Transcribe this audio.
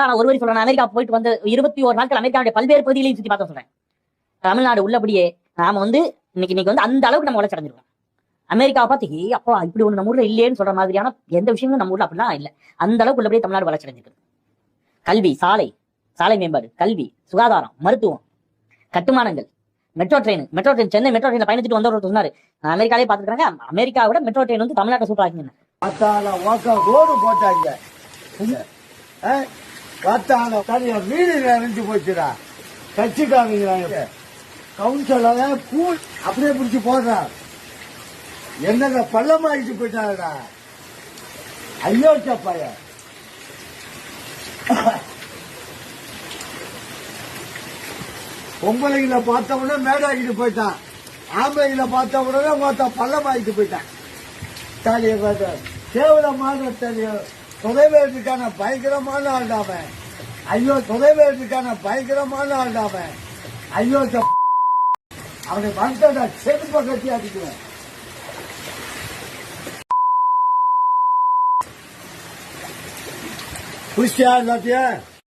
நான் ஒரு வரி சொல்றேன். அமெரிக்கா போயிட்டு வந்து இருபத்தி ஒரு நாட்கள் அமெரிக்காவுடைய பல்வேறு பகுதிகளையும் சுத்தி பார்த்தோம் சொல்றேன். தமிழ்நாடு உள்ளபடியே நாம வந்து இன்னைக்கு இன்னைக்கு வந்து அந்த அளவுக்கு நம்ம வளர்ச்சி அடைஞ்சிருக்கோம். அமெரிக்காவை பார்த்து "ஏய், அப்பா இப்படி ஒண்ணு நம்ம ஊர்ல இல்லையேன்னு சொல்ற மாதிரியான எந்த விஷயங்களும் நம்ம ஊர்ல அப்படிலாம் இல்ல. அந்த அளவுக்கு உள்ளபடியே தமிழ்நாடு வளர்ச்சி அடைஞ்சிருக்கு. கல்வி சாலை சாலை மேம்பாடு கல்வி சுகாதாரம் மருத்துவம் கட்டுமானங்கள் metro train metro train Chennai metro ட்ரெயின்ல பயணிச்சுட்டு வந்தவர் சொன்னாரு. நான் அமெரிக்காலே பாத்துருக்காங்க அமெரிக்காவோட மெட்ரோ ட்ரெயின் வந்து தமிழ்நாட்டை சூப்பரா இருக்குங்க பார்த்தால வாக்க ரோடு போட்டாங்க. ஆ? பார்த்தால தனியா வீடு நிறைஞ்சு போச்சுடா. கட்சிக்காரங்க கவுன்சிலர் கூழ் அப்படியே பிடிச்சி போடுறான் என்னங்க பள்ளமாயிட்டு போயிட்டாங்கடா ஐயோ சப்பாய பொம்பளைங்கள பார்த்த உடனே மேடாக்கிட்டு போயிட்டான். ஆம்பளைங்கள பார்த்த உடனே பார்த்தா பள்ளம் ஆயிட்டு போயிட்டான். தாலியை பார்த்து கேவலமான தெரியும் தொலைவேட்டுக்கான பயங்கரமான ஆள்டாம ஐயோ தொலைவேட்டுக்கான பயங்கரமான ஆள்டாம ஐயோ சப்- அவனை வந்தடா செருப்ப கட்டி அடிக்குவேன் புஷ்டியா சாத்தியா